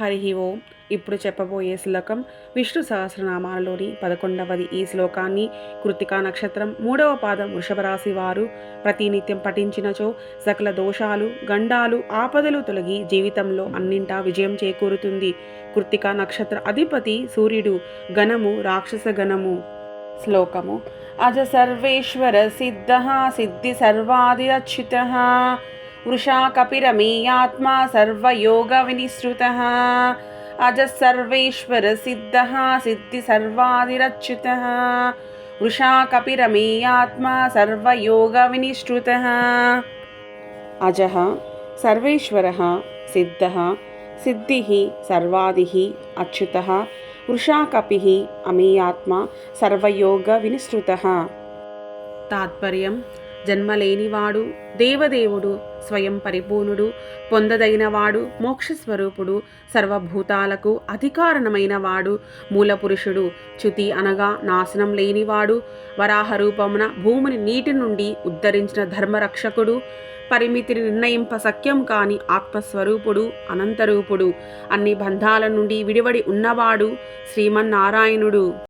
హరి ఓం. ఇప్పుడు చెప్పబోయే శ్లోకం విష్ణు సహస్రనామాలలోని పదకొండవది ఈ శ్లోకాన్ని కృతికా నక్షత్రం మూడవ పాదం వృషభరాశి వారు ప్రతినిత్యం పఠించినచో సకల దోషాలు గండాలు ఆపదలు తొలగి జీవితంలో అన్నింటా విజయం చేకూరుతుంది. కృతికా నక్షత్ర అధిపతి సూర్యుడు గణము రాక్షస గణము శ్లోకము. అజ సర్వేశ్వర సిద్ధ సిద్ధి సర్వాదిరచ్యుత వృషా కపిరమేయాత్మా సర్వయోగ వినిశ్రుత అజసర్వేశ్వర సిద్ధ సిద్ధి సర్వాదిరచ్యుత. వృషా కపిరమేయాత్మా సర్వయోగ వినిశ్రుత అజ సర్వేశ్వర సిద్ధ సిద్ధి సర్వాది అచ్యుత. వృషాకపి అమేయాత్మ సర్వయోగ వినిశ్రుత తాత్పర్యం జన్మలేనివాడు దేవదేవుడు స్వయం పరిపూర్ణుడు పొందదగినవాడు మోక్షస్వరూపుడు సర్వభూతాలకు అధికారణమైన వాడు మూలపురుషుడు చ్యుతి అనగా నాశనం లేనివాడు వరాహ రూపమున భూమిని నీటి నుండి ఉద్ధరించిన ధర్మరక్షకుడు పరిమితిని నిర్ణయింప సఖ్యం కాని ఆత్మస్వరూపుడు అనంతరూపుడు అన్ని బంధాల నుండి విడివడి ఉన్నవాడు శ్రీమన్నారాయణుడు.